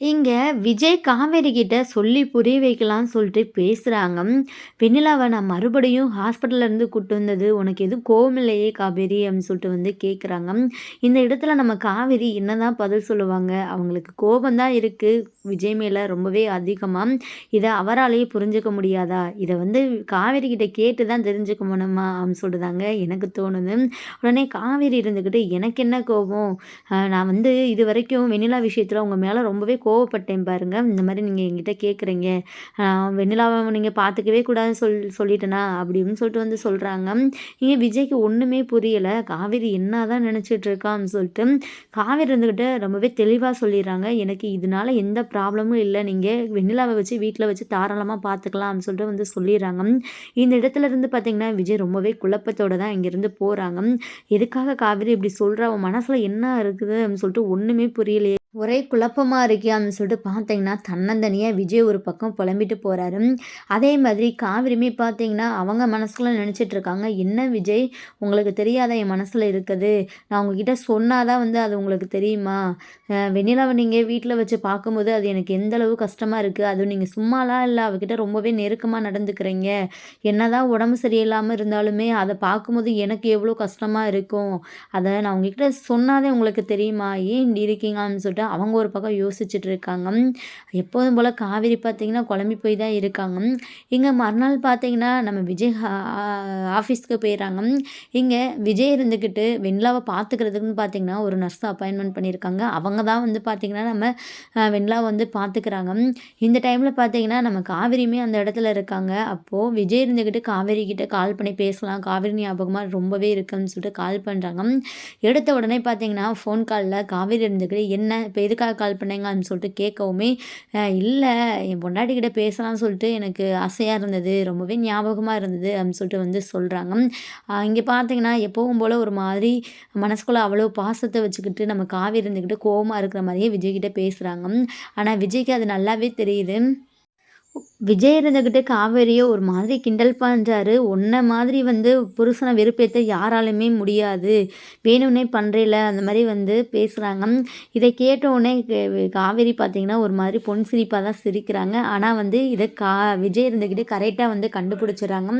இங்கே விஜய் காவேரி கிட்ட சொல்லி புரிய வைக்கலான்னு சொல்லிட்டு பேசுகிறாங்க வெண்ணிலாவை நான் மறுபடியும் ஹாஸ்பிட்டல்லேருந்து கூட்டு வந்தது உனக்கு எதுவும் கோவம் இல்லையே காவேரி அப்படின்னு சொல்லிட்டு வந்து கேட்குறாங்க. இந்த இடத்துல நம்ம காவேரி என்ன தான் பதில் சொல்லுவாங்க? அவங்களுக்கு கோபம் தான் இருக்குது விஜய் மேலே ரொம்பவே அதிகமாக இதை அவராலேயே புரிஞ்சுக்க முடியாதா? இதை வந்து காவேரி கிட்ட கேட்டு தான் தெரிஞ்சுக்கணுமா? அப்படின்னு சொல்லுதாங்க எனக்கு தோணுது. உடனே காவேரி இருந்துக்கிட்டு எனக்கு என்ன கோபம்? நான் வந்து இது வரைக்கும் வெண்ணிலா விஷயத்தில் உங்கள் மேலே ரொம்பவே கோவப்பட்டேன் பாருங்க. இந்த மாதிரி நீங்கள் என்கிட்ட கேட்குறீங்க. வெண்ணிலாவை நீங்கள் பார்த்துக்கவே கூடாதுன்னு சொல் சொல்லிட்டேனா? அப்படின்னு சொல்லிட்டு வந்து சொல்கிறாங்க இங்கே விஜய்க்கு ஒன்றுமே புரியலை காவேரி என்னதான் நினைச்சிட்டு இருக்கான்னு சொல்லிட்டு, காவேரி இருந்துகிட்டு ரொம்பவே தெளிவாக சொல்லிடுறாங்க எனக்கு இதனால எந்த ப்ராப்ளமும் இல்ல. நீங்க வெண்ணிலாவை வச்சு வீட்டில் வச்சு தாராளமா பார்த்துக்கலாம் அப்படின்னு சொல்லிட்டு வந்து சொல்லிடுறாங்க இந்த இடத்துல இருந்து பார்த்தீங்கன்னா, விஜய் ரொம்பவே குழப்பத்தோடு தான் இங்கேருந்து போறாங்க. எதுக்காக காவிரி இப்படி சொல்கிற அவன் மனசுல என்ன இருக்குது? அப்படின்னு சொல்லிட்டு ஒண்ணுமே புரியலையே. ஒரே குழப்பமாக இருக்கே அப்படின்னு சொல்லிட்டு பார்த்தீங்கன்னா, தன்னந்தனியாக விஜய் ஒரு பக்கம் புலம்பிட்டு போகிறாரு அதே மாதிரி காவிரிமே பார்த்தீங்கன்னா, அவங்க மனசுக்குள்ள நினச்சிட்டு இருக்காங்க. "என்ன விஜய் உங்களுக்கு தெரியாத என் மனசில் இருக்குது? நான் உங்ககிட்ட சொன்னால் தான் வந்து அது உங்களுக்கு தெரியுமா? வெண்ணிலாவை நீங்கள் வீட்டில் வச்சு பார்க்கும்போது அது எனக்கு எந்த அளவு இருக்குது இருக்கு. அதுவும் நீங்கள் சும்மாலாம் இல்லை அவகிட்ட ரொம்பவே நெருக்கமாக நடந்துக்கிறீங்க. என்னதான் உடம்பு சரியில்லாமல் இருந்தாலுமே அதை பார்க்கும்போது எனக்கு எவ்வளோ கஷ்டமாக இருக்கும். அதை நான் உங்ககிட்ட சொன்னாதே உங்களுக்கு தெரியுமா? ஏன் இப்படி இருக்கீங்க?" அப்படின்னு சொல்லிட்டு அவங்க ஒரு பக்கம் யோசிச்சுட்டு இருக்காங்க. எப்போதும் போல் காவேரி பார்த்திங்கன்னா குழம்பி போய் தான் இருக்காங்க. இங்கே மறுநாள் பார்த்தீங்கன்னா, நம்ம விஜய் ஆஃபீஸ்க்கு போயிடுறாங்க இங்கே விஜய் இருந்துக்கிட்டு வெண்லாவை பார்த்துக்கிறதுக்குன்னு பார்த்தீங்கன்னா, ஒரு நர்ஸ் அப்பாயின்மெண்ட் பண்ணியிருக்காங்க. அவங்க தான் வந்து பார்த்திங்கன்னா நம்ம வெண்லாவை வந்து பார்த்துக்கிறாங்க. இந்த டைமில் பார்த்தீங்கன்னா, நம்ம காவேரியுமே அந்த இடத்துல இருக்காங்க. அப்போது விஜய் இருந்துக்கிட்டு காவேரி கிட்டே கால் பண்ணி பேசலாம். காவேரி ஞாபகமாக ரொம்பவே இருக்குன்னு சொல்லிட்டு கால் பண்ணுறாங்க எடுத்த உடனே பார்த்தீங்கன்னா, ஃபோன் காலில் காவேரி இருந்துக்கிட்டு "என்ன இப்போ எதுக்காக கால் பண்ணீங்க?" அப்படின்னு சொல்லிட்டு கேட்கவுமே, இல்லை என் பொண்டாட்டி கிட்ட பேசலாம்னு சொல்லிட்டு எனக்கு ஆசையாக இருந்தது. ரொம்பவே ஞாபகமாக இருந்தது." அப்படின்னு சொல்லிட்டு வந்து சொல்கிறாங்க இங்கே பார்த்தீங்கன்னா, எப்பவும் போல் ஒரு மாதிரி மனசுக்குள்ளே அவ்வளோ பாசத்தை வச்சுக்கிட்டு நம்ம காவி இருந்துக்கிட்டு கோபமாக இருக்கிற மாதிரியே விஜய் பேசுகிறாங்க ஆனால் விஜய்க்கு அது நல்லாவே தெரியுது. விஜய் இருந்துக்கிட்டு காவேரியை ஒரு மாதிரி கிண்டல் பண்ணுறாரு "உன்ன மாதிரி வந்து புருஷனை வெறுப்பேற்ற யாராலுமே முடியாது. வேணும்னே பண்றேல்ல." அந்த மாதிரி வந்து பேசுகிறாங்க இதை கேட்ட உடனே காவேரி பார்த்தீங்கன்னா, ஒரு மாதிரி பொன் சிரிப்பாக தான் சிரிக்கிறாங்க. ஆனால் வந்து இதை கா விஜய் இருந்துக்கிட்டு கரெக்டாக வந்து கண்டுபிடிச்சிடுறாங்க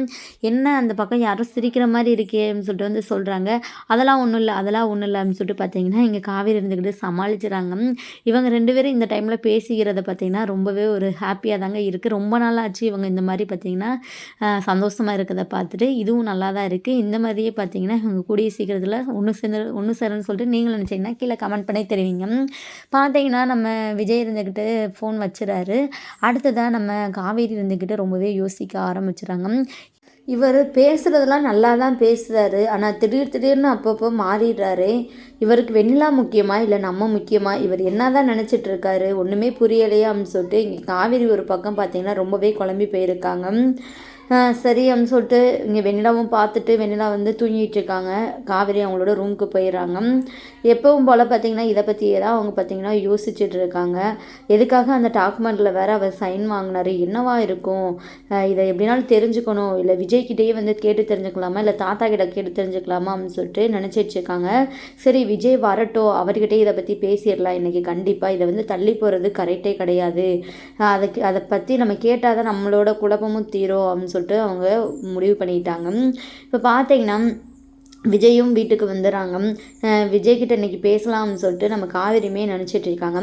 "என்ன அந்த பக்கம் யாரும் சிரிக்கிற மாதிரி இருக்கே?" அப்படின்னு சொல்லிட்டு வந்து சொல்கிறாங்க "அதெல்லாம் ஒன்றும் இல்லை அதெல்லாம் ஒன்றும் இல்லை அப்படின்னு சொல்லிட்டு பார்த்தீங்கன்னா, இங்கே காவேரி இருந்துக்கிட்டு சமாளிச்சுர்றாங்க. இவங்க ரெண்டு பேரும் இந்த டைமில் பேசிக்கிறத பார்த்தீங்கன்னா, ரொம்பவே ஒரு ஹாப்பியாக தாங்க இருக்குது ரொம்ப நாள் ஆச்சு இவங்க இந்த மாதிரி பார்த்தீங்கன்னா, சந்தோஷமாக சந்தோஷமா இருக்கிறத பார்த்துட்டு. இதுவும் நல்லா தான் இருக்குது இந்த மாதிரியே பார்த்தீங்கன்னா, இவங்க கூடிய சீக்கிரத்தில் ஒன்று சேர்ந்து ஒன்று சேரன்னு சொல்லிட்டு நீங்களும் நினச்சிங்கன்னா கீழே கமெண்ட் பண்ணி தெரிவிங்க. பார்த்தீங்கன்னா, நம்ம விஜய் இருந்துக்கிட்டு ஃபோன் வச்சுறாரு அடுத்ததாக நம்ம காவேரி இருந்துக்கிட்டு ரொம்பவே யோசிக்க ஆரம்பிச்சுறாங்க இவர் பேசுகிறதெல்லாம் நல்லா தான் பேசுறாரு. ஆனால் திடீர் திடீர்னு அப்பப்போ மாறிடுறாரு இவருக்கு வெண்ணிலா முக்கியமா? இல்லை நம்ம முக்கியமா? இவர் என்னதான் நினச்சிட்டு இருக்காரு? ஒன்றுமே புரியலையா அப்படின்னு சொல்லிட்டு இங்கே காவேரி ஒரு பக்கம் பார்த்தீங்கன்னா, ரொம்பவே குழம்பி போயிருக்காங்க. சரி அப்படின்னு சொல்லிட்டு இங்கே வெண்ணிலாவும் பார்த்துட்டு வெண்ணிலா வந்து தூங்கிட்டு இருக்காங்க. காவேரி அவங்களோட ரூமுக்கு போயிடுறாங்க எப்பவும் போல் பார்த்தீங்கன்னா, இதை பற்றியே தான் அவங்க பார்த்தீங்கன்னா யோசிச்சுட்டு இருக்காங்க. எதுக்காக அந்த டாக்குமெண்ட்டில் வேறு அவர் சைன் வாங்கினார் என்னவா இருக்கும்? இதை எப்படினாலும் தெரிஞ்சுக்கணும். இல்லை விஜய்கிட்டேயே வந்து கேட்டு தெரிஞ்சுக்கலாமா? இல்லை தாத்தா கிட்ட கேட்டு தெரிஞ்சுக்கலாமா? அப்படின்னு சொல்லிட்டு நினச்சிட்டு இருக்காங்க. சரி விஜய் வரட்டும். அவர்கிட்டயே இதை பற்றி பேசிடலாம் இன்றைக்கி கண்டிப்பாக இதை வந்து தள்ளி போகிறது கரெக்டே கிடையாது. அதுக்கு அதை பற்றி நம்ம கேட்டால் தான் நம்மளோட குழப்பமும் தீரும் அப்படின்னு சொல்லிட்டு அவங்க முடிவு பண்ணிட்டாங்க. இப்போ பார்த்தீங்கன்னா, விஜயும் வீட்டுக்கு வந்துடுறாங்க விஜய்கிட்ட விஜய் இன்னைக்கு பேசலாம்னு சொல்லிட்டு நம்ம காவேரியுமே நினச்சிட்டு இருக்காங்க.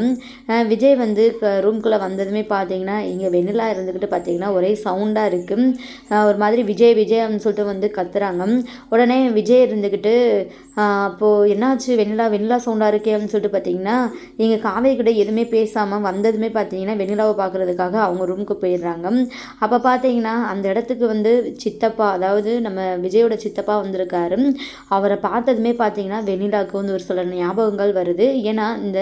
விஜய் வந்து ரூம்குள்ளே வந்ததுமே பார்த்தீங்கன்னா, இங்கே வெண்ணிலா இருந்துக்கிட்டு பார்த்தீங்கன்னா, ஒரே சவுண்டாக இருக்குது ஒரு மாதிரி விஜய் விஜய் அப்படின்னு சொல்லிட்டு வந்து கத்துறாங்க. உடனே விஜய் இருந்துக்கிட்டு அப்போது என்னாச்சு வெண்ணிலா வெண்ணிலா சவுண்டாக இருக்கே அப்படின்னு சொல்லிட்டு பார்த்தீங்கன்னா, இங்கே காவேரி எதுவுமே பேசாமல் வந்ததுமே பார்த்தீங்கன்னா, வெண்ணிலாவை பார்க்குறதுக்காக அவங்க ரூமுக்கு போயிடுறாங்க அப்போ பார்த்தீங்கன்னா, அந்த இடத்துக்கு வந்து சித்தப்பா அதாவது நம்ம விஜயோட சித்தப்பா வந்திருக்காரு. அவரை பார்த்ததுமே பார்த்தீங்கன்னா, வெண்ணிலாவுக்கு வந்து ஒரு சில ஞாபகங்கள் வருது. ஏன்னா, இந்த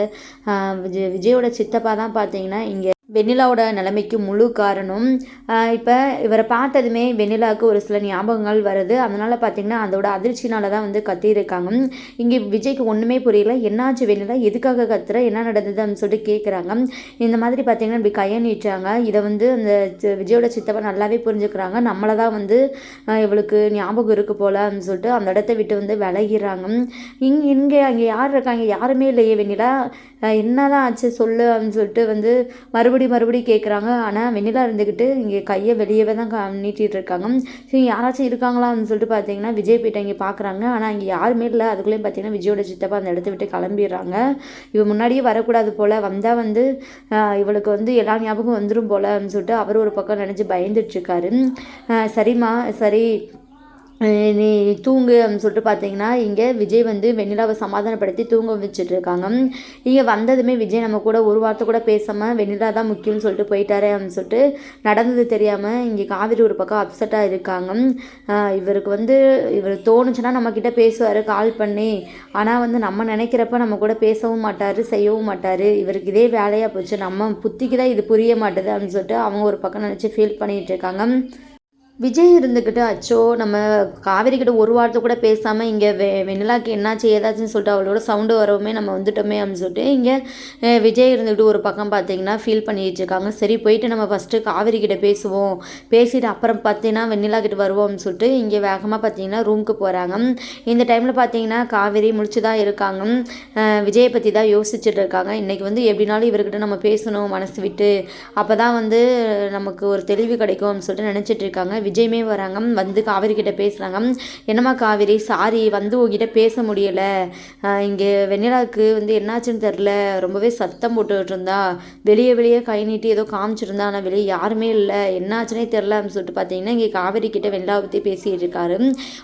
விஜய் விஜயோட சித்தப்பா தான் பார்த்தீங்கன்னா, இங்க வெண்ணிலாவோட நிலைமைக்கு முழு காரணம். இப்போ இவரை பார்த்ததுமே வெண்ணிலாவுக்கு ஒரு சில ஞாபகங்கள் வருது. அதனால் பார்த்தீங்கன்னா, அதோட அதிர்ச்சினால தான் வந்து கத்தியிருக்காங்க. இங்கே விஜய்க்கு ஒன்றுமே புரியல. "என்னாச்சு வெண்ணிலா? எதுக்காக கத்துற? என்ன நடந்தது?" அப்படின்னு சொல்லிட்டு கேட்குறாங்க. இந்த மாதிரி பார்த்தீங்கன்னா, இப்படி கைய நீட்டாங்க இதை வந்து அந்த விஜயோட சித்தப்பா நல்லாவே புரிஞ்சுக்கிறாங்க. நம்மளை தான் வந்து இவளுக்கு ஞாபகம் இருக்கு போல அப்படின்னு சொல்லிட்டு அந்த இடத்த விட்டு வந்து விலகிறாங்க இங் இங்கே அங்கே யார் இருக்காங்க? யாருமே இல்லையே வெண்ணிலா? என்னதான் ஆச்சு சொல்லு அப்படின்னு சொல்லிட்டு வந்து மறுபடி மறுபடி கேட்குறாங்க ஆனால் வெண்ணிலா இருந்துக்கிட்டு இங்கே கையை வெளியவே தான் நீட்டிகிட்டு இருக்காங்க. சரி யாராச்சும் இருக்காங்களா அப்படின்னு சொல்லிட்டு பார்த்தீங்கன்னா விஜய் போயிட்டு இங்கே பார்க்குறாங்க ஆனால் இங்கே யாருமே இல்லை. அதுக்குள்ளேயும் பார்த்தீங்கன்னா விஜயோட சித்தப்பா அந்த இடத்த விட்டு கிளம்பிடுறாங்க. இவன் முன்னாடியே வரக்கூடாது போல். வந்தால் வந்து இவளுக்கு வந்து எல்லா ஞாபகம் வந்துடும் போல் அப்படின்னு சொல்லிட்டு அவர் ஒரு பக்கம் நினச்சி பயந்துட்டுருக்காரு சரிம்மா சரி நீ தூங்கு அப்படின்னு சொல்லிட்டு பார்த்தீங்கன்னா இங்கே விஜய் வந்து வெண்ணிலாவை சமாதானப்படுத்தி தூங்க வச்சுட்டு இருக்காங்க இங்கே வந்ததுமே விஜய் நம்ம கூட ஒரு வார்த்தை கூட பேசாமல் வெண்ணிலா தான் முக்கியம்னு சொல்லிட்டு போயிட்டாரு அப்படின்னு சொல்லிட்டு நடந்தது தெரியாமல் இங்கே காவிரி ஒரு பக்கம் அப்செட்டாக இருக்காங்க. இவருக்கு வந்து இவர் தோணுச்சுன்னா நம்மக்கிட்ட பேசுவார் கால் பண்ணி. ஆனால் வந்து நம்ம நினைக்கிறப்ப நம்ம கூட பேசவும் மாட்டார் செய்யவும் மாட்டார். இவருக்கு இதே வேலையாக போச்சு. நம்ம புத்திக்கு தான் இது புரிய மாட்டுது அப்படின்னு சொல்லிட்டு அவங்க ஒரு பக்கம் நினச்சி ஃபீல் பண்ணிகிட்டு இருக்காங்க. விஜய் இருந்துக்கிட்டு அச்சோ நம்ம காவேரி கிட்ட ஒரு வார்த்தை கூட பேசாமல் இங்கே வெ வெண்ணிலாக்கு என்னாச்சு ஏதாச்சுன்னு சொல்லிட்டு அவளோட சவுண்டு வரவுமே நம்ம வந்துட்டோமே அப்படின்னு சொல்லிட்டு இங்கே விஜய் இருந்துக்கிட்டு ஒரு பக்கம் பார்த்தீங்கன்னா ஃபீல் பண்ணிட்டு இருக்காங்க. சரி போயிட்டு நம்ம ஃபஸ்ட்டு காவேரி கிட்ட பேசுவோம். பேசிட்டு அப்புறம் பார்த்தீங்கன்னா வெண்ணிலா கிட்ட வருவோம்னு சொல்லிட்டு இங்கே வேகமாக பார்த்தீங்கன்னா ரூமுக்கு போகிறாங்க இந்த டைமில் பார்த்தீங்கன்னா காவேரி முடிச்சு தான் இருக்காங்க விஜயை பற்றி தான் யோசிச்சுட்டு இருக்காங்க. இன்றைக்கி வந்து எப்படினாலும் இவர்கிட்ட நம்ம பேசணும் மனசு விட்டு. அப்போ தான் வந்து நமக்கு ஒரு தெளிவு கிடைக்கும் அப்படின்னு சொல்லிட்டு நினச்சிட்டு இருக்காங்க. விஜயமே வராங்க. வந்து காவேரி கிட்ட பேசுகிறாங்க என்னம்மா காவேரி சாரி வந்து உங்ககிட்ட பேச முடியலை. இங்கே வெண்ணிலாவுக்கு வந்து என்னாச்சுன்னு தெரில ரொம்பவே சத்தம் போட்டுக்கிட்டு இருந்தா. வெளியே வெளியே கை நீட்டி ஏதோ காமிச்சிருந்தா. ஆனால் வெளியே யாருமே இல்லை. என்னாச்சுன்னே தெரில அப்படின்னு சொல்லிட்டு பார்த்தீங்கன்னா இங்கே காவேரி கிட்ட வெண்ணிலாவை பற்றி பேசிகிட்டு இருக்காரு.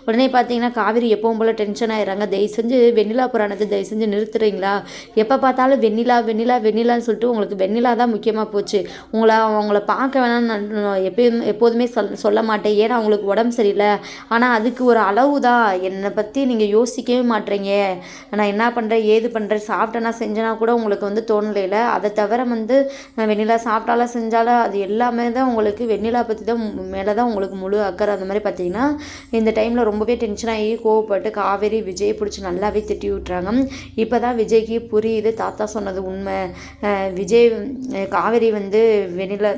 உடனே பார்த்தீங்கன்னா காவேரி எப்பவும் போல் டென்ஷன் ஆயிடுறாங்க. தயவு செஞ்சு வெண்ணிலா புராணத்தை தயவு செஞ்சு நிறுத்துறீங்களா? எப்போ பார்த்தாலும் வெண்ணிலா வெண்ணிலா வெண்ணிலான்னு சொல்லிட்டு உங்களுக்கு வெண்ணிலா தான் முக்கியமாக போச்சு. உங்களை அவங்கள பார்க்க வேணாம்னு எப்பயும் எப்போதுமே சொல் சொல்ல மாட்டேன். ஏன்னா அவங்களுக்கு உடம்பு சரியில்லை. ஆனால் அதுக்கு ஒரு அளவு தான். என்னை பற்றி நீங்கள் யோசிக்கவே மாட்டேறீங்க நான் என்ன பண்ணுறேன் ஏது பண்ணுறேன் சாப்பிட்டேன்னா செஞ்சேன்னா கூட உங்களுக்கு வந்து தோணலையில் அதை தவிர வந்து வெண்ணிலா சாப்பிட்டாலும் செஞ்சாலும் அது எல்லாமே தான் உங்களுக்கு வெண்ணிலா பற்றி தான் மேலே தான் உங்களுக்கு முழு அக்கறை. அந்த மாதிரி பார்த்தீங்கன்னா இந்த டைமில் ரொம்பவே டென்ஷனாகி கோவப்பட்டு காவேரி விஜய் பிடிச்சி நல்லாவே திட்டி விட்றாங்க இப்போ தான் விஜய்க்கு புரியுது. தாத்தா சொன்னது உண்மை. விஜய் காவேரி வந்து வெண்ணிலா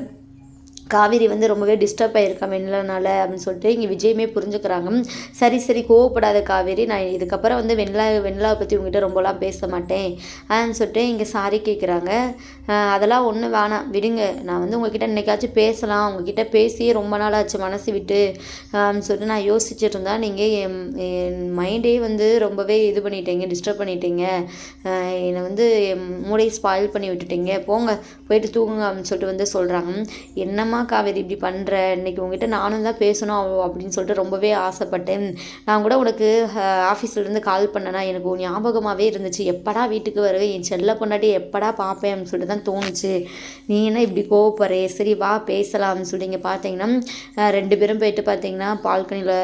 காவேரி வந்து ரொம்பவே டிஸ்டர்ப் ஆகிருக்கா வெண்ணிலானால் அப்படின்னு சொல்லிட்டு இங்கே விஜயமே புரிஞ்சுக்கிறாங்க. சரி சரி கோவப்படாத காவேரி நான் இதுக்கப்புறம் வந்து வெண்ணிலா வெண்ணிலாவை பற்றி உங்ககிட்ட ரொம்பலாம் பேச மாட்டேன். அப்படின்னு சொல்லிட்டு இங்கே சாரி கேட்குறாங்க அதெல்லாம் ஒன்றும் வேணாம். விடுங்க. நான் வந்து உங்ககிட்ட இன்றைக்காச்சும் பேசலாம். உங்ககிட்ட பேசி ரொம்ப நாள் ஆச்சு. மனசு விட்டு அப்படின்னு சொல்லிட்டு நான் யோசிச்சுட்டு இருந்தால் நீங்கள் என் என் மைண்டே வந்து ரொம்பவே இது பண்ணிட்டீங்க டிஸ்டர்ப் பண்ணிட்டீங்க. என்னை வந்து என் மூடையை ஸ்பாயில் பண்ணி விட்டுட்டீங்க. போங்க. போயிட்டு தூங்குங்க அப்படின்னு சொல்லிட்டு வந்து சொல்கிறாங்க என்னம்மா காவேரி இப்படி பண்ணுற இன்றைக்கி உங்ககிட்ட நானும் தான் பேசணும் அப்படின்னு சொல்லிட்டு ரொம்பவே ஆசைப்பட்டேன். நான் கூட உனக்கு ஆஃபீஸ்லேருந்து கால் பண்ணேன்னா எனக்கு ஞாபகமாகவே இருந்துச்சு. எப்படா வீட்டுக்கு வருவேன்? என் செல்ல பொண்டாட்டி எப்படா பார்ப்பேன் அப்படின்னு சொல்லிட்டு தான் தோணுச்சு. நீ என்ன இப்படி கோவப்படுறே? சரி வா பேசலாம்னு சொல்லி இங்கே பார்த்தீங்கன்னா ரெண்டு பேரும் போயிட்டு பார்த்தீங்கன்னா பால்கனியில்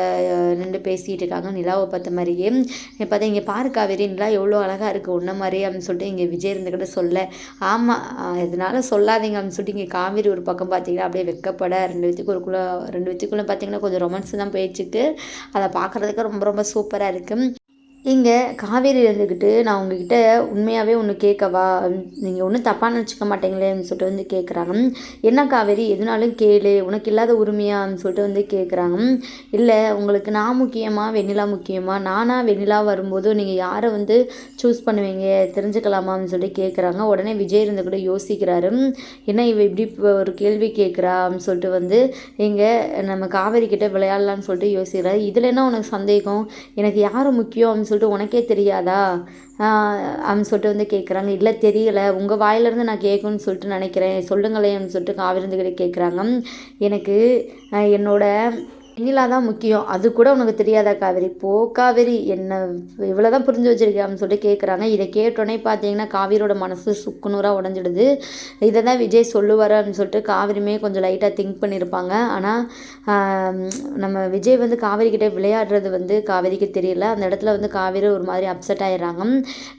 நின்று பேசிகிட்டு இருக்காங்க. நிலாவை பார்த்த மாதிரியே. பார்த்தா இங்கே பாரு காவேரி நிலா எவ்வளோ அழகாக இருக்குது ஒன்றை மாதிரி அப்படின்னு சொல்லிட்டு இங்கே விஜய் இருந்துக்கிட்ட சொல்ல. ஆமாம் இதனால் சொல்லாதீங்க அப்படின்னு சொல்லிட்டு இங்கே காவேரி ஒரு பக்கம் பார்த்தீங்கன்னா அப்படியே வெக்கப்பட ரெண்டு வித்துக்கு ஒருக்குள்ளே ரெண்டு வித்துக்குள்ளே பார்த்தீங்கன்னா கொஞ்சம் ரொமான்ஸ் தான் போயிடுச்சுட்டு அதை பார்க்குறதுக்கு ரொம்ப ரொம்ப சூப்பராக இருக்குது இங்கே காவேரி இருந்துக்கிட்டு நான் உங்ககிட்ட உண்மையாகவே ஒன்று கேட்கவா? நீங்கள் ஒன்றும் தப்பாக நினச்சிக்க மாட்டீங்களேன்னு சொல்லிட்டு வந்து கேட்குறாங்க என்ன காவேரி? எதுனாலும் கேளு. உனக்கு இல்லாத உரிமையான்னு சொல்லிட்டு வந்து கேட்குறாங்க இல்லை உங்களுக்கு நான் முக்கியமாக வெண்ணிலா முக்கியமாக நானாக வெண்ணிலா வரும்போது நீங்கள் யாரை வந்து சூஸ் பண்ணுவீங்க? தெரிஞ்சுக்கலாமான்னு சொல்லி கேட்குறாங்க உடனே விஜய் இருந்து கூட யோசிக்கிறாரு. என்ன இவ இப்படி ஒரு கேள்வி கேட்குறா அப்படின்னு சொல்லிட்டு வந்து இங்கே நம்ம காவேரி கிட்டே விளையாடலான்னு சொல்லிட்டு யோசிக்கிறாரு. இதில் என்ன உனக்கு சந்தேகம்? எனக்கு யார் முக்கியம்? அப்படின்னு சொல்லிட்டு உனக்கே தெரியாதா? அப்படின்னு சொல்லிட்டு வந்து கேட்குறாங்க இல்லை தெரியலை. உங்கள் வாயிலிருந்து நான் கேட்கணும்னு சொல்லிட்டு நினைக்கிறேன். சொல்லுங்களேன்னு சொல்லிட்டு காவிருந்துக்கிட்ட கேட்குறாங்க எனக்கு என்னோட வெண்ணிலா தான் முக்கியம். அது கூட உனக்கு தெரியாதா காவேரி? போ காவேரி. என்ன இவ்வளோ தான் புரிஞ்சு வச்சிருக்கேன் அப்படின்னு சொல்லிட்டு கேட்குறாங்க இதை கேட்டோன்னே பார்த்தீங்கன்னா காவிரியோட மனசு சுக்குநூறாக உடஞ்சிடுது. இதை தான் விஜய் சொல்லுவார் அப்படின்னு சொல்லிட்டு காவிரியுமே கொஞ்சம் லைட்டாக திங்க் பண்ணியிருப்பாங்க ஆனால் நம்ம விஜய் வந்து காவேரி கிட்டே விளையாடுறது வந்து காவேரிக்கு தெரியல. அந்த இடத்துல வந்து காவேரி ஒரு மாதிரி அப்செட் ஆயிடுறாங்க.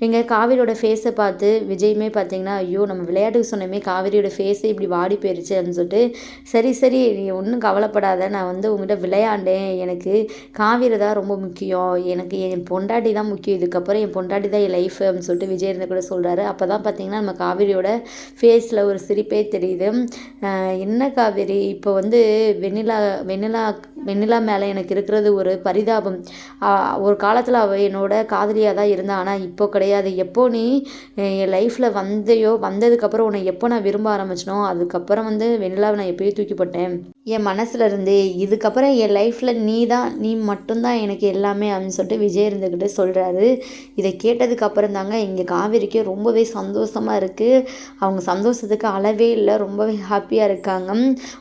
இங்கே காவேரியோட ஃபேஸை பார்த்து விஜயுமே பார்த்தீங்கன்னா ஐயோ நம்ம விளையாட்டுக்கு சொன்னமே காவேரியோட ஃபேஸே இப்படி வாடி போயிருச்சு அப்படின்னு சொல்லிட்டு சரி சரி நீ ஒன்றும் கவலைப்படாத. நான் வந்து உங்கள்கிட்ட விளையாண்டேன். எனக்கு காவிரி தான் ரொம்ப முக்கியம். எனக்கு என் பொண்டாட்டி தான் முக்கியம். இதுக்கப்புறம் என் பொண்டாட்டி தான் என் லைஃப் அப்படின்னு சொல்லிட்டு விஜய் இருந்த கூட சொல்கிறாரு அப்போ தான் பார்த்தீங்கன்னா நம்ம காவிரியோட ஃபேஸில் ஒரு சிரிப்பே தெரியுது. என்ன காவேரி? இப்போ வந்து வெண்ணிலா வெண்ணிலா வெண்ணிலா மேலே எனக்கு இருக்கிறது ஒரு பரிதாபம். ஒரு காலத்தில் அவள் என்னோட காதலியாக தான் இருந்தா. ஆனால் இப்போ கிடையாது. எப்போ நீ என் லைஃப்பில் வந்தையோ வந்ததுக்கப்புறம் உன்னை எப்போ நான் விரும்ப ஆரம்பிச்சினோ அதுக்கப்புறம் வந்து வெண்ணிலாவை நான் எப்போயோ தூக்கி போட்டேன். என் மனசில் இருந்து இதுக்கப்புறம் என் லைஃப்பில் நீ தான் நீ மட்டும்தான் எனக்கு எல்லாமே அப்படின்னு சொல்லிட்டு விஜய் இருந்துக்கிட்டு சொல்கிறாரு இதை கேட்டதுக்கப்புறம் தாங்க இங்கே காவேரிக்கு ரொம்பவே சந்தோஷமாக இருக்குது அவங்க சந்தோஷத்துக்கு அளவே இல்லை. ரொம்பவே ஹாப்பியாக இருக்காங்க.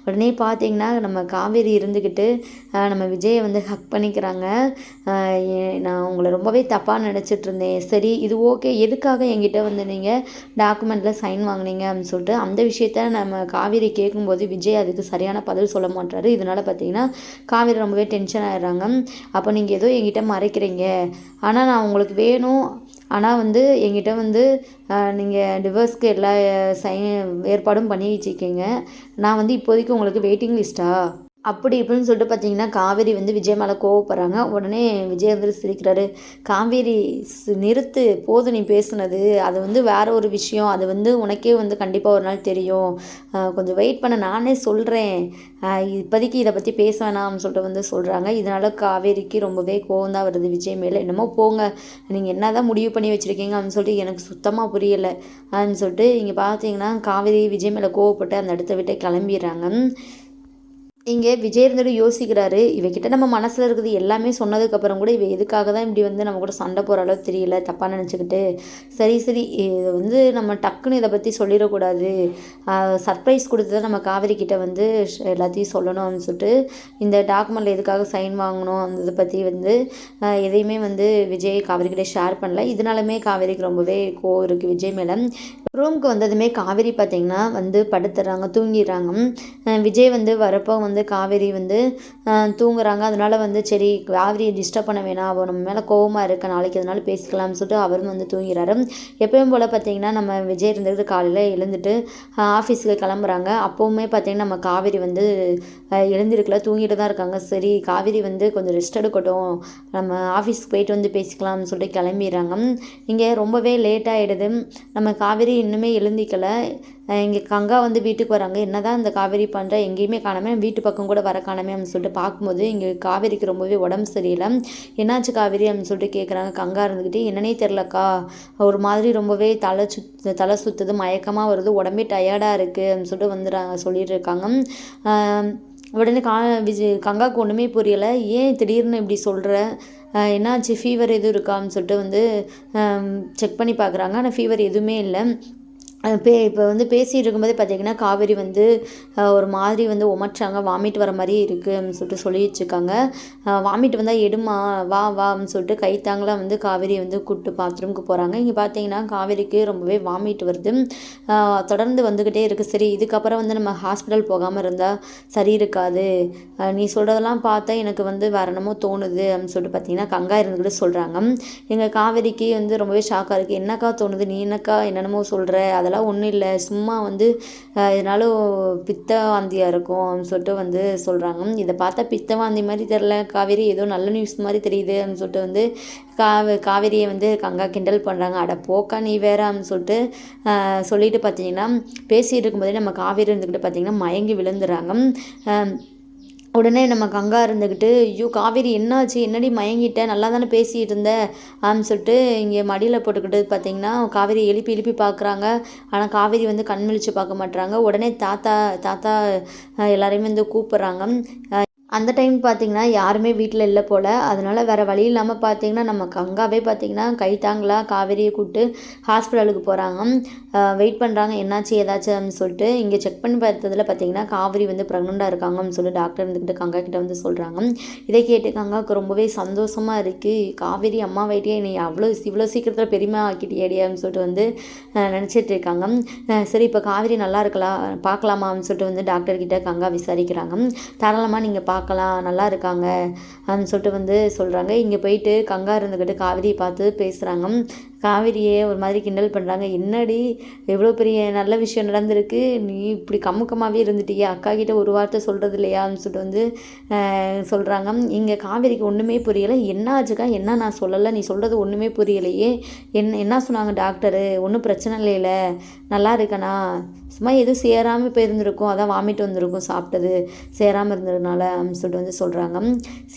உடனே பார்த்தீங்கன்னா நம்ம காவேரி இருந்துக்கிட்டு நம்ம விஜயை வந்து ஹக் பண்ணிக்கிறாங்க. நான் உங்களை ரொம்பவே தப்பாக நினச்சிட்டு இருந்தேன் சரி இது ஓகே எதுக்காக என்கிட்ட வந்து நீங்கள் டாக்குமெண்ட்டில் சைன் வாங்கினீங்க அப்படின்னு சொல்லிட்டு அந்த விஷயத்த நம்ம காவேரி கேட்கும்போது விஜய் அதுக்கு சரியான பதில் சொல்ல மாட்டாரு இதனால் பார்த்தீங்கன்னா காவேரி ரொம்பவே டென்ஷன் ஆகிடுறாங்க அப்போ நீங்கள் ஏதோ என்கிட்ட மறைக்கிறீங்க. ஆனால் நான் உங்களுக்கு வேணும். ஆனால் வந்து என்கிட்ட வந்து நீங்கள் டிவர்ஸ்க்கு எல்லா சைன் ஏற்பாடும் பண்ணி வச்சுருக்கீங்க. நான் வந்து இப்போதைக்கு உங்களுக்கு வெயிட்டிங் லிஸ்ட்டா அப்படி இப்படின்னு சொல்லிட்டு பார்த்தீங்கன்னா காவேரி வந்து விஜய் மேலே கோவப்படுறாங்க. உடனே விஜய் வந்து சிரிக்கிறாரு. காவேரி நிறுத்து போது நீ பேசுனது. அது வந்து வேற ஒரு விஷயம். அது வந்து உனக்கே வந்து கண்டிப்பாக ஒரு நாள் தெரியும். கொஞ்சம் வெயிட் பண்ண. நானே சொல்கிறேன் இப்போதைக்கு இதை பற்றி பேச வேணாம்னு சொல்லிட்டு வந்து சொல்கிறாங்க இதனால் காவேரிக்கு ரொம்பவே கோவம் தான் வருது. விஜய் மேலே என்னமோ போங்க. நீங்கள் என்ன தான் முடிவு பண்ணி வச்சுருக்கீங்க அப்படின்னு சொல்லிட்டு எனக்கு சுத்தமாக புரியலை. அப்படின்னு சொல்லிட்டு இங்கே பார்த்தீங்கன்னா காவேரி விஜய் மேலே கோவப்பட்டு அந்த இடத்த விட்டு கிளம்பிடுறாங்க. இங்கே விஜய் இருந்துட்டு யோசிக்கிறாரு இவகிட்ட நம்ம மனசில் இருக்குது எல்லாமே சொன்னதுக்கப்புறம் கூட இவ எதுக்காக தான் இப்படி வந்து நம்ம கூட சண்டை போகிற அளவு தெரியல தப்பாக நினச்சிக்கிட்டு. சரி சரி இதை வந்து நம்ம டக்குன்னு இதை பற்றி சொல்லிடக்கூடாது. சர்ப்ரைஸ் கொடுத்து நம்ம காவேரி கிட்டே வந்து எல்லாத்தையும் சொல்லணும் அப்படின்னு சொல்லிட்டு இந்த டாக்குமெண்ட்டில் எதுக்காக சைன் வாங்கணும் அந்த இதை பற்றி வந்து எதையுமே வந்து விஜய் காவேரி கிட்டே ஷேர் பண்ணல. இதனாலுமே காவேரிக்கு ரொம்பவே கோ இருக்குது விஜய் மேலே ரூமுக்கு வந்ததுமே காவேரி பார்த்திங்கன்னா வந்து படுத்துறாங்க தூங்கிடுறாங்க. விஜய் வந்து வரப்போ வந்து காவேரி வந்து தூங்குறாங்க. அதனால் வந்து சரி காவேரியை டிஸ்டர்ப் பண்ண வேணாம். அவள் நம்ம மேலே கோவமாக இருக்க. நாளைக்கு அதனால பேசிக்கலாம்னு சொல்லிட்டு அவரும் வந்து தூங்கிறாரு. எப்பயும் போல் பார்த்திங்கன்னா நம்ம விஜய் இருந்தது காலையில் எழுந்துட்டு ஆஃபீஸுக்கு கிளம்புறாங்க. அப்போவுமே பார்த்திங்கன்னா நம்ம காவேரி வந்து எழுந்திருக்கல தூங்கிட்டு தான் இருக்காங்க. சரி காவேரி வந்து கொஞ்சம் ரெஸ்ட் எடுக்கட்டும். நம்ம ஆஃபீஸ்க்கு போயிட்டு வந்து பேசிக்கலாம்னு சொல்லிட்டு கிளம்பிடுறாங்க. இங்கே ரொம்பவே லேட் ஆகிடுது நம்ம காவேரி இன்னுமே எழுந்திக்கலை. இங்கே கங்கா வந்து வீட்டுக்கு வராங்க. என்ன தான் இந்த காவேரி பண்ணுற எங்கேயுமே காணாமல் வீட்டு பக்கம் கூட வர காணாமே அப்படின்னு சொல்லிட்டு பார்க்கும்போது இங்கே காவேரிக்கு ரொம்பவே உடம்பு சரியில்லை. என்னாச்சு காவேரி அப்படின்னு சொல்லிட்டு கேட்குறாங்க கங்கா இருந்துக்கிட்டு என்னன்னே தெரிலக்கா ஒரு மாதிரி ரொம்பவே தலை சுத் தலை சுற்றுது மயக்கமாக வருது உடம்பே டயர்டாக இருக்குது அப்படின்னு சொல்லிட்டு வந்துடுறாங்க சொல்லிட்டு இருக்காங்க. உடனே கா விஜய் கங்காவுக்கு ஒன்றுமே புரியலை. ஏன் திடீர்னு இப்படி சொல்கிற என்னாச்சு? ஃபீவர் எதுவும் இருக்கான்னு சொல்லிட்டு வந்து செக் பண்ணி பார்க்குறாங்க. ஆனால் ஃபீவர் எதுவுமே இல்லை. பே இப்போ வந்து பேசிகிட்டு இருக்கும்போதே பார்த்தீங்கன்னா காவேரி வந்து ஒரு மாதிரி வந்து உமட்டுறாங்க வாமிட் வர மாதிரி இருக்குது அப்படின்னு சொல்லிட்டு சொல்லி வச்சுருக்காங்க வாமிட் வந்தால் எடுமா வா வா அப்படின்னு சொல்லிட்டு கைத்தாங்களாக வந்து காவேரி வந்து கூப்பிட்டு பாத்ரூமுக்கு போகிறாங்க இங்கே பார்த்தீங்கன்னா காவேரிக்கு ரொம்பவே வாமிட் வருது. தொடர்ந்து வந்துக்கிட்டே இருக்குது சரி இதுக்கப்புறம் வந்து நம்ம ஹாஸ்பிட்டல் போகாமல் இருந்தால் சரி இருக்காது. நீ சொல்கிறதெல்லாம் பார்த்தா எனக்கு வந்து வேற என்னமோ தோணுது அப்படின்னு சொல்லிட்டு பார்த்தீங்கன்னா கங்கா இருந்துக்கிட்டு சொல்கிறாங்க எங்கள் காவேரிக்கு வந்து ரொம்பவே ஷாக்காக இருக்குது என்னக்கா தோணுது? நீ என்னக்கா என்னென்னமோ சொல்கிற அதெல்லாம் அதெல்லாம் ஒன்றும் இல்லை. சும்மா வந்து இதனால் பித்தவாந்தியாக இருக்கும் அப்படின்னு சொல்லிட்டு வந்து சொல்கிறாங்க இதை பார்த்தா பித்தவாந்தி மாதிரி தெரில காவேரி ஏதோ நல்ல நியூஸ் மாதிரி தெரியுது அப்படின்னு சொல்லிட்டு வந்து காவ காவேரியை வந்து கங்கா கிண்டல் பண்ணுறாங்க அட போக்கா நீ வேற அப்படின்னு சொல்லிட்டு சொல்லிட்டு பார்த்தீங்கன்னா பேசிகிட்டு இருக்கும்போதே நம்ம காவேரி இருந்துக்கிட்டு பார்த்தீங்கன்னா மயங்கி விழுந்துறாங்க உடனே நம்ம கங்கா இருந்துக்கிட்டு ஐயோ காவேரி என்னாச்சு? என்னடி மயங்கிட்ட? நல்லா தானே பேசிகிட்டு இருந்த அப்படின்னு சொல்லிட்டு இங்கே மடியில் போட்டுக்கிட்டு பார்த்தீங்கன்னா காவேரி எழுப்பி எழுப்பி பார்க்குறாங்க. ஆனால் காவேரி வந்து கண் விழிச்சு பார்க்க மாட்டுறாங்க உடனே தாத்தா தாத்தா எல்லாரையுமே வந்து கூப்பிட்றாங்க. அந்த டைம் பார்த்திங்கன்னா யாருமே வீட்டில் இல்லை போல். அதனால் வேறு வழி இல்லாமல் பார்த்திங்கன்னா நம்ம கங்காவே பார்த்திங்கன்னா கைத்தாங்களா காவேரியை கூப்பிட்டு ஹாஸ்பிட்டலுக்கு போகிறாங்க வெயிட் பண்ணுறாங்க என்னாச்சு ஏதாச்சும் சொல்லிட்டு இங்கே செக் பண்ணி பார்த்ததில் பார்த்திங்கன்னா காவேரி வந்து ப்ரெக்னெண்ட்டாக இருக்காங்கன்னு சொல்லி டாக்டர் இருந்துக்கிட்டு கங்கா கிட்டே வந்து சொல்கிறாங்க இதை கேட்டு கங்காவுக்கு ரொம்பவே சந்தோஷமாக இருக்குது காவேரி அம்மா வைட்டியே என்னை அவ்வளோ இவ்வளோ சீக்கிரத்தில் பெருமை ஆக்கிட்டியடியான்னு சொல்லிட்டு வந்து நினச்சிட்டு இருக்காங்க. சரி இப்போ காவேரி நல்லா இருக்கலாம் பார்க்கலாமான்னு சொல்லிட்டு வந்து டாக்டர்கிட்ட கங்கா விசாரிக்கிறாங்க. தாராளமாக நீங்கள் பார்க்கலாம் நல்லா இருக்காங்க அப்படின்னு சொல்லிட்டு வந்து சொல்கிறாங்க இங்கே போயிட்டு கங்கா இருந்துக்கிட்டு காவிரியை பார்த்து பேசுகிறாங்க காவிரியே ஒரு மாதிரி கிண்டல் பண்ணுறாங்க என்னடி எவ்வளோ பெரிய நல்ல விஷயம் நடந்திருக்கு. நீ இப்படி கம்முக்கமாகவே இருந்துட்டியே அக்கா கிட்டே ஒரு வார்த்தை சொல்கிறது இல்லையான்னு சொல்லிட்டு வந்து சொல்கிறாங்க இங்கே காவேரிக்கு ஒன்றுமே புரியலை. என்ன ஆச்சுக்கா? என்ன நான் சொல்லலை? நீ சொல்கிறது ஒன்றுமே புரியலையே. என்ன என்ன சொன்னாங்க டாக்டரு? ஒன்றும் பிரச்சனை இல்லையில. நல்லா இருக்கண்ணா சும்மா எதுவும் சேராமல் போயிருந்திருக்கும் அதான் வாமிட் வந்திருக்கும் சாப்பிட்டது. சேராமல் இருந்ததுனால அப்படின்னு சொல்லிட்டு வந்து சொல்கிறாங்க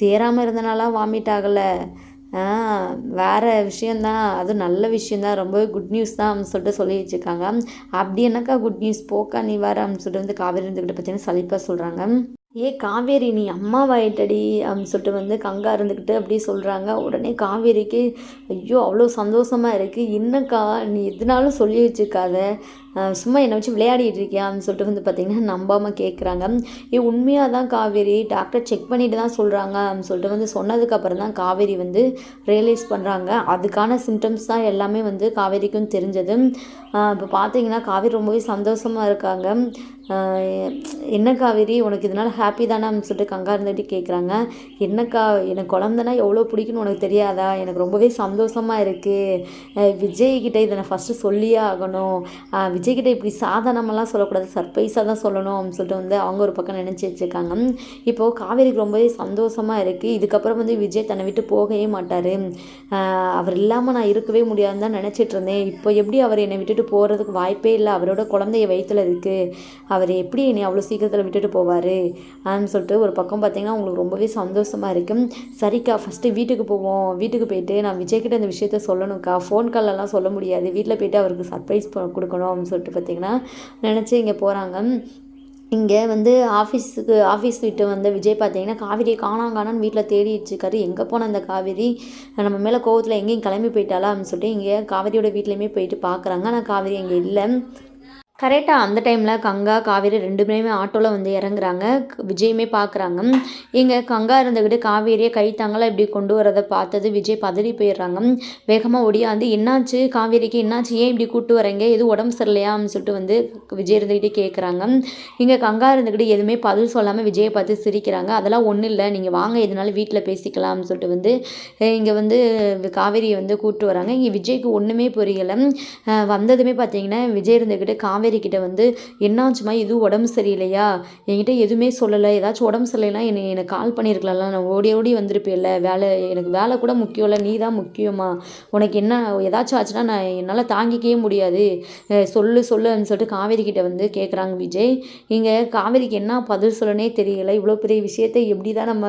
சேராமல் இருந்தனால வாமிட் ஆகலை. வேறு விஷயந்தான் அதுவும் நல்ல விஷயந்தான் ரொம்பவே குட் நியூஸ் தான் அப்படின்னு சொல்லிட்டு சொல்லி வச்சுருக்காங்க அப்படி என்னக்கா குட் நியூஸ் போக்கா நீ வேறு அப்படின்னு சொல்லிட்டு வந்து காவேரி இருந்துக்கிட்ட பார்த்தீங்கன்னா சலிப்பாக சொல்கிறாங்க ஏ காவேரி நீ அம்மாவாயிட்டடி அப்படின்னு சொல்லிட்டு வந்து கங்கா இருந்துக்கிட்டு அப்படி சொல்கிறாங்க உடனே காவேரிக்கு ஐயோ அவ்வளோ சந்தோஷமாக இருக்குது என்னக்கா நீ எதுனாலும் சொல்லி வச்சுருக்காத. சும்மா என்னை வச்சு விளையாடிட்டு இருக்கியா அப்படின்னு சொல்லிட்டு வந்து பார்த்திங்கன்னா நம்பாமல் கேட்குறாங்க ஏ உண்மையாக தான் காவேரி டாக்டர் செக் பண்ணிட்டு தான் சொல்கிறாங்க அப்படின்னு சொல்லிட்டு வந்து சொன்னதுக்கப்புறம் தான் காவேரி வந்து ரியலைஸ் பண்ணுறாங்க அதுக்கான சிம்டம்ஸ் தான் எல்லாமே வந்து காவேரிக்கும் தெரிஞ்சது. இப்போ பார்த்தீங்கன்னா காவேரி ரொம்பவே சந்தோஷமாக இருக்காங்க. என்ன காவேரி உனக்கு இதனால் ஹாப்பி தானே அப்படின்னு சொல்லிட்டு கங்கா இருந்துட்டு கேட்குறாங்க என்னக்கா எனக்கு குழந்தனா எவ்வளோ பிடிக்குன்னு உனக்கு தெரியாதா? எனக்கு ரொம்பவே சந்தோஷமாக இருக்குது விஜய்கிட்ட இதை நான் ஃபஸ்ட்டு சொல்லியே ஆகணும். விஜய்கிட்ட இப்படி சாதாரணமெல்லாம் சொல்லக்கூடாது சர்ப்ரைஸாக தான் சொல்லணும் அப்படின்னு சொல்லிட்டு வந்து அவங்க ஒரு பக்கம் நினச்சி வச்சுருக்காங்க. இப்போது காவேரிக்கு ரொம்பவே சந்தோஷமாக இருக்குது இதுக்கப்புறம் வந்து விஜய் தன்னை விட்டு போகவே மாட்டார். அவர் இல்லாமல் நான் இருக்கவே முடியாதுன்னு தான் நினச்சிட்டு இருந்தேன். இப்போ எப்படி அவர் என்னை விட்டுட்டு போகிறதுக்கு வாய்ப்பே இல்லை. அவரோட குழந்தைய வயிற்றில் இருக்குது அவர் எப்படி என்னை அவ்வளோ சீக்கிரத்தில் விட்டுட்டு போவார்? அப்படின்னு சொல்லிட்டு ஒரு பக்கம் பார்த்தீங்கன்னா உங்களுக்கு ரொம்பவே சந்தோஷமாக இருக்கும் சரிக்கா ஃபஸ்ட்டு வீட்டுக்கு போவோம். வீட்டுக்கு போயிட்டு நான் விஜய்கிட்ட இந்த விஷயத்த சொல்லணும்க்கா. ஃபோன் கால்லலாம் சொல்ல முடியாது. வீட்டில் போயிட்டு அவருக்கு சர்ப்ரைஸ் கொடுக்கணும் அப்படின்னு சொல்லிட்டு பார்த்தீங்கன்னா நினச்சி இங்கே போகிறாங்க இங்கே வந்து ஆஃபீஸுக்கு ஆஃபீஸ் விட்டு வந்த விஜய் பார்த்தீங்கன்னா காவிரியை காணாம் காணான்னு வீட்டில் தேடிட்டு இருக்காரு. எங்கே போன அந்த காவேரி? நம்ம மேலே கோவத்தில் எங்கேயும் கிளம்பி போயிட்டாலா அப்படின்னு சொல்லிட்டு இங்கே காவேரியோட வீட்லேயுமே போயிட்டு பார்க்குறாங்க ஆனால் காவேரி அங்கே இல்லை. கரெக்டாக அந்த டைமில் கங்கா காவேரி ரெண்டு பேருமே ஆட்டோவில் வந்து இறங்குறாங்க. விஜயுமே பார்க்குறாங்க இங்கே கங்கா இருந்துக்கிட்டு காவேரியை கைத்தாங்களாம் இப்படி கொண்டு வரதை பார்த்தது விஜய் பதறி போயிடுறாங்க. வேகமாக ஒடியாந்து என்னாச்சு? காவேரிக்கு என்னாச்சு? ஏன் இப்படி கூப்பிட்டு வரீங்க? எதுவும் உடம்பு சரியில்லையா? அப்படின்னு சொல்லிட்டு வந்து விஜய் இருந்துக்கிட்டே கேட்குறாங்க இங்கே கங்கா இருந்துக்கிட்டு எதுவுமே பதில் சொல்லாமல் விஜயை பார்த்து சிரிக்கிறாங்க. அதெல்லாம் ஒன்றும் இல்லை. நீங்கள் வாங்க எதுனாலும் வீட்டில் பேசிக்கலாம்னு சொல்லிட்டு வந்து இங்கே வந்து காவேரியை வந்து கூப்பிட்டு வராங்க. இங்கே விஜய்க்கு ஒன்றுமே புரியலை. வந்ததுமே பார்த்தீங்கன்னா விஜய் இருந்துக்கிட்டு காவேரி காவேரி கிட்ட வந்து என்னாச்சுமா எதுவும் உடம்பு சரியில்லையா? என்கிட்ட எதுவுமே சொல்லலை. ஏதாச்சும் உடம்பு சரியில்லைனா என்னை எனக்கு கால் பண்ணியிருக்கலாம்ல. நான் ஓடி ஓடி வந்திருப்பேன்ல. வேலை எனக்கு வேலை கூட முக்கியம் இல்லை. நீ தான் முக்கியமா உனக்கு என்ன ஏதாச்சும் ஆச்சுன்னா நான் என்னால் தாங்கிக்கவே முடியாது. சொல்லு சொல்லுன்னு சொல்லிட்டு காவேரி கிட்ட வந்து கேட்குறாங்க விஜய். இங்கே காவேரிக்கு என்ன பதில் சொல்லனே தெரியலை. இவ்வளோ பெரிய விஷயத்தை எப்படி தான் நம்ம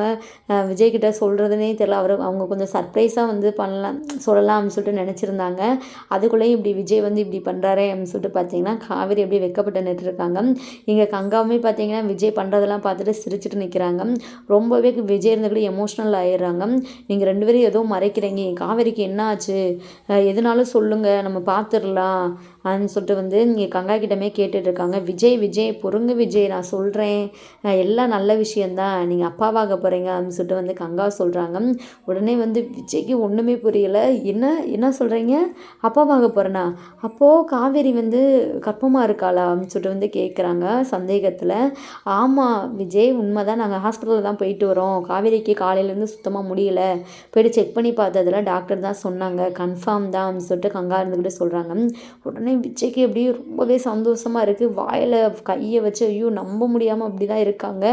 விஜய் கிட்ட சொல்கிறதுனே தெரியல. அவர் அவங்க கொஞ்சம் சர்ப்ரைஸாக வந்து பண்ணலாம் சொல்லலாம் அப்படின்னு சொல்லிட்டு நினச்சிருந்தாங்க. அதுக்குள்ளேயும் இப்படி விஜய் வந்து இப்படி பண்ணுறாரு அப்படின்னு சொல்லிட்டு பார்த்தீங்கன்னா காவேரி காவேரி அப்படியே வெக்கப்பட்டு நின்றுருக்காங்க இங்கே கங்காவுமே பார்த்தீங்கன்னா விஜய் பண்ணுறதெல்லாம் பார்த்துட்டு சிரிச்சுட்டு நிற்கிறாங்க ரொம்பவே விஜய் இருந்தபடி எமோஷ்னல் ஆயிடுறாங்க. நீங்கள் ரெண்டு பேரும் ஏதோ மறைக்கிறீங்க. காவேரிக்கு என்ன ஆச்சு எதுனாலும் சொல்லுங்கள் நம்ம பார்த்துடலாம். அப்படின்னு சொல்லிட்டு வந்து இங்கே கங்கா கிட்டமே கேட்டுட்ருக்காங்க. விஜய் விஜய் பொறுங்க விஜய் நான் சொல்கிறேன் எல்லாம் நல்ல விஷயந்தான் நீங்கள் அப்பாவாக போகிறீங்க அப்படின்னு சொல்லிட்டு வந்து கங்கா சொல்கிறாங்க உடனே வந்து விஜய்க்கு ஒன்றுமே புரியலை. என்ன என்ன சொல்கிறீங்க அப்பாவாக போகிறேனா அப்போது காவேரி வந்து கற்பமாக இருக்காளா அப்படின்னு சொல்லிட்டு வந்து கேட்குறாங்க சந்தேகத்தில். ஆமாம் விஜய் உண்மை தான் நாங்கள் ஹாஸ்பிட்டலில் தான் போயிட்டு வரோம். காவேரிக்கு காலையிலேருந்து சுத்தமாக முடியல. போயிட்டு செக் பண்ணி பார்த்ததில் டாக்டர் தான் சொன்னாங்க. கன்ஃபார்ம் தான் அப்படின்னு சொல்லிட்டு கங்கா இருந்துக்கிட்டு சொல்கிறாங்க உடனே உடனே விஜய்க்கு அப்படியே ரொம்பவே சந்தோஷமாக இருக்குது வாயில் கையை வச்சு ஐயோ நம்ப முடியாமல் அப்படி தான் இருக்காங்க.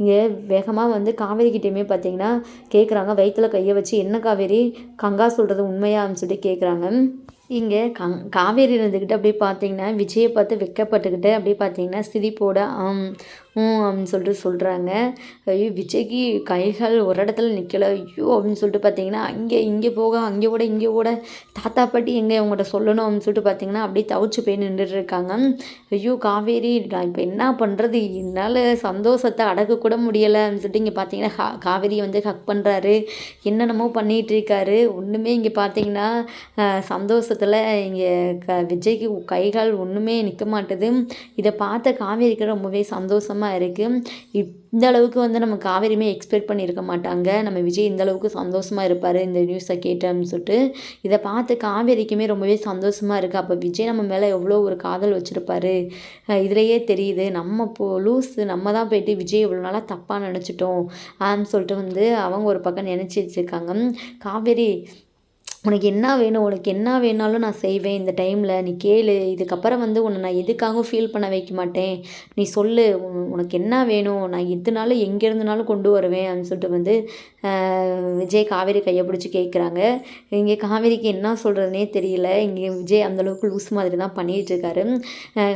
இங்கே வேகமாக வந்து காவேரி கிட்டேயுமே பார்த்தீங்கன்னா கேட்குறாங்க வயிற்றில் கையை வச்சு என்ன காவேரி? கங்கா சொல்கிறது உண்மையான்னு சொல்லிட்டு கேட்குறாங்க இங்கே கங் காவேரி இருந்துக்கிட்டு அப்படியே பார்த்தீங்கன்னா விஜயை பார்த்து வெக்கப்பட்டுக்கிட்டு அப்படியே பார்த்தீங்கன்னா சிரிப்போட அப்படின்னு சொல்லிட்டு சொல்கிறாங்க ஐயோ விஜய்க்கு கைகள் ஒரு இடத்துல நிற்கலை ஐயோ அப்படின்னு சொல்லிட்டு பார்த்தீங்கன்னா அங்கே இங்கே போக அங்கே ஓட இங்கே ஓட தாத்தா பாட்டி எங்கே அவங்கள்ட்ட சொல்லணும் அப்படின்னு சொல்லிட்டு பார்த்தீங்கன்னா அப்படியே தவிச்சு போய் நின்றுட்டு இருக்காங்க. ஐயோ காவேரி நான் இப்போ என்ன பண்ணுறது என்னால் சந்தோஷத்தை அடக்க கூட முடியலை அப்படின்னு சொல்லிட்டு இங்கே பார்த்தீங்கன்னா கா காவேரி வந்து ஹக் பண்ணுறாரு என்னென்னமோ பண்ணிகிட்டு இருக்காரு. ஒன்றுமே இங்கே பார்த்தீங்கன்னா சந்தோஷத்தில் இங்கே க விஜய்க்கு கைகால் ஒன்றுமே நிற்க மாட்டுது. இதை பார்த்த காவேரிக்கு ரொம்பவே சந்தோஷமாக சந்தோஷமாக இருக்குது இந்த அளவுக்கு வந்து நம்ம காவேரியுமே எக்ஸ்பெக்ட் பண்ணியிருக்க மாட்டாங்க. நம்ம விஜய் இந்த அளவுக்கு சந்தோஷமாக இருப்பார் இந்த நியூஸை கேட்டோம்னு சொல்லிட்டு. இதை பார்த்து காவேரிக்குமே ரொம்பவே சந்தோஷமாக இருக்குது அப்போ விஜய் நம்ம மேலே எவ்வளோ ஒரு காதல் வச்சுருப்பாரு? இதிலையே தெரியுது. நம்ம இப்போ லூஸு நம்ம தான் போயிட்டு விஜய் இவ்வளோ நாளாக தப்பாக நினச்சிட்டோம். ஆன்னு சொல்லிட்டு வந்து அவங்க ஒரு பக்கம் நினச்சி வச்சுருக்காங்க காவேரி உனக்கு என்ன வேணும் உனக்கு என்ன வேணாலும் நான் செய்வேன் இந்த டைமில் நீ கேளு. இதுக்கப்புறம் வந்து உன்னை நான் எதுக்காகவும் ஃபீல் பண்ண வைக்க மாட்டேன். நீ சொல்லு உனக்கு என்ன வேணும் நான் எதுனாலும் எங்கே இருந்துனாலும் கொண்டு வருவேன் அப்படின்னு சொல்லிட்டு வந்து விஜய் காவேரி கையை பிடிச்சி கேட்குறாங்க இங்கே காவேரிக்கு என்ன சொல்கிறதுனே தெரியல. இங்கே விஜய் அந்தளவுக்கு லூஸ் மாதிரி தான் பண்ணிகிட்டு இருக்காரு.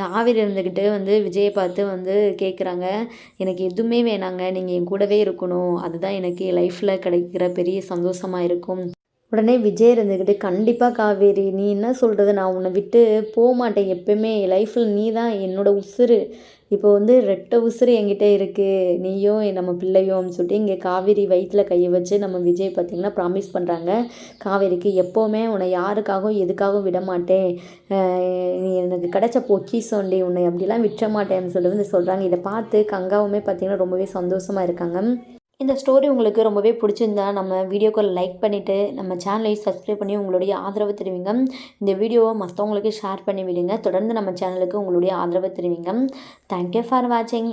காவேரி இருந்துக்கிட்டு வந்து விஜயை பார்த்து வந்து கேட்குறாங்க எனக்கு எதுவுமே வேணாங்க நீங்கள் என் கூடவே இருக்கணும். அதுதான் எனக்கு லைஃப்பில் கிடைக்கிற பெரிய சந்தோஷமாக இருக்கும். உடனே விஜய் இருந்துக்கிட்டு கண்டிப்பாக காவேரி நீ என்ன சொல்கிறது நான் உன்னை விட்டு போக மாட்டேன் எப்பயுமே. லைஃப்பில் நீ தான் என்னோடய உசுரு இப்போ வந்து ரெட்டை உசுறு என்கிட்ட இருக்குது நீயும் நம்ம பிள்ளையும் அப்படின்னு சொல்லிட்டு இங்கே காவேரி வயிற்றில் கையை வச்சு நம்ம விஜய் பார்த்திங்கன்னா ப்ராமிஸ் பண்ணுறாங்க காவேரிக்கு எப்போவுமே உன்னை யாருக்காகவும் எதுக்காகவும் விட மாட்டேன். நீ எனக்கு கிடச்ச பொக்கிசோண்டி உன்னை அப்படிலாம் விட்டுற மாட்டேன்னு சொல்லி வந்து சொல்கிறாங்க இதை பார்த்து கங்காவுமே பார்த்திங்கன்னா ரொம்பவே சந்தோஷமாக இருக்காங்க. இந்த ஸ்டோரி உங்களுக்கு ரொம்பவே பிடிச்சிருந்தா நம்ம வீடியோக்கு லைக் பண்ணிவிட்டு நம்ம சேனலையும் சப்ஸ்கிரைப் பண்ணி உங்களுடைய ஆதரவு தெரிவிங்க. இந்த வீடியோவை மற்றவங்களுக்கு ஷேர் பண்ணி விடுங்க தொடர்ந்து நம்ம சேனலுக்கு உங்களுடைய ஆதரவு தெரிவிங்க. தேங்க்யூ ஃபார் வாட்சிங்